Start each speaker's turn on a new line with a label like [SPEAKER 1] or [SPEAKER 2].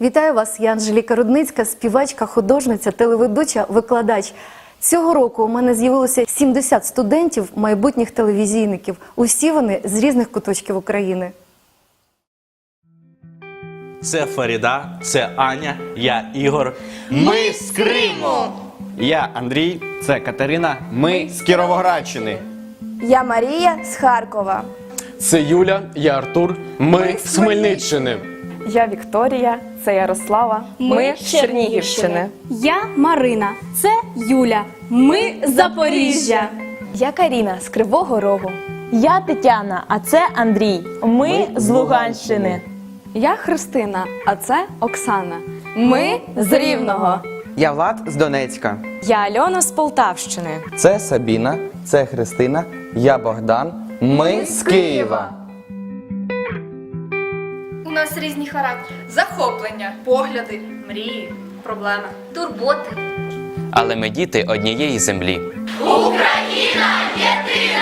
[SPEAKER 1] Вітаю вас, я Анжеліка Рудницька, співачка, художниця, телеведуча, викладач. Цього року у мене з'явилося 70 студентів, майбутніх телевізійників. Усі вони з різних куточків України.
[SPEAKER 2] Це Фаріда, це Аня, я Ігор. Ми з Криму!
[SPEAKER 3] Я Андрій, це Катерина. Ми з Кіровоградщини.
[SPEAKER 4] Я Марія з Харкова.
[SPEAKER 5] Це Юля, я Артур. Ми з Хмельниччини.
[SPEAKER 6] Я Вікторія, це Ярослава. Ми, з Чернігівщини.
[SPEAKER 7] Я Марина, це Юля. Ми з Запоріжжя.
[SPEAKER 4] Я Каріна з Кривого Рогу.
[SPEAKER 8] Я Тетяна, а це Андрій. Ми, з Луганщини.
[SPEAKER 6] Я Христина, а це Оксана. Ми з Рівного.
[SPEAKER 9] Я Влад з Донецька.
[SPEAKER 6] Я Альона з Полтавщини.
[SPEAKER 9] Це Сабіна, це Христина, я Богдан. Ми з Києва.
[SPEAKER 10] У нас різні характери, захоплення, погляди, мрії, проблеми, турботи.
[SPEAKER 11] Але ми діти однієї землі.
[SPEAKER 10] Україна єдина!